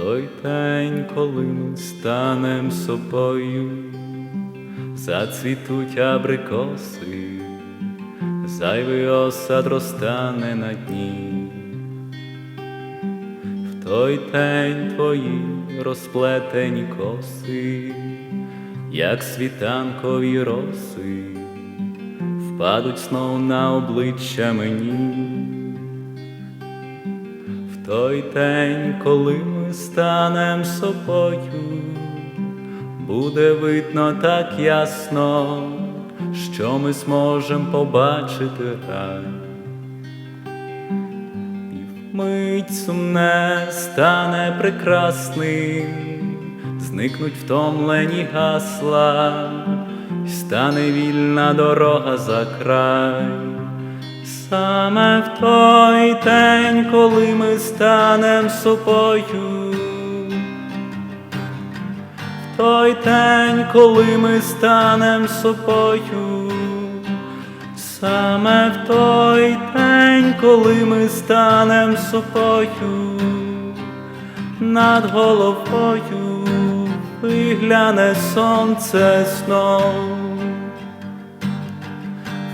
той день, коли ми станем собою, зацвітуть абрикоси, зайвий осад розтане на дні. В той день твої розплетені коси, як світанкові роси, впадуть знов на обличчя мені. В той день, коли ми станем собою, буде видно так ясно, що ми зможем побачити рай. І вмить сумне стане прекрасним, зникнуть втомлені гасла, стане вільна дорога за край. Саме в той день, коли ми станем собою, в той день, коли ми станем собою, саме в той день, коли ми станем собою, над головою вигляне сонце знов.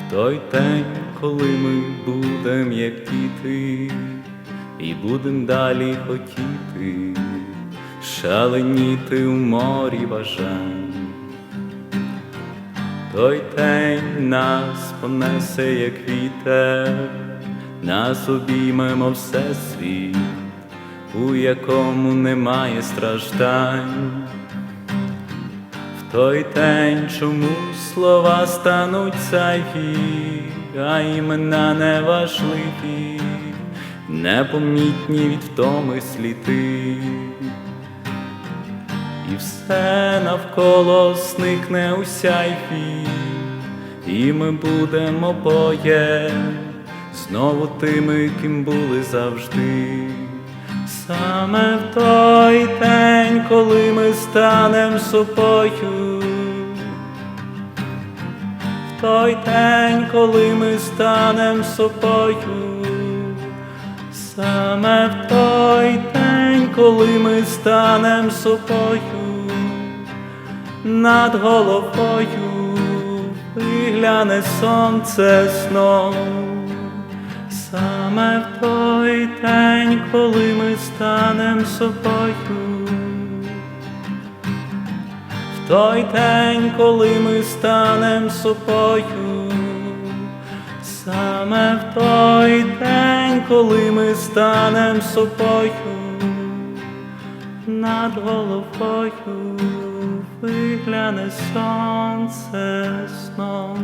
В той день, коли ми будем як діти, і будем далі хотіти, шаленіти у морі бажань. Той день нас понесе, як вітер, нас обіймемо всесвіт, у якому немає страждань. Той день чомусь слова стануть зайві, а імена неважливі, непомітні від втоми сліди. І все навколо зникне у сяйві, і ми будемо обоє знову тими, ким були завжди. Саме в той день, коли ми станем собою, в той день, коли ми станем собою, саме в той день, коли ми станем собою, над головою вигляне сонце знов. Саме в той день, коли ми станем собою, той день, коли ми станем собою, саме в той день, коли ми станем собою, над головою вигляне сонце знов.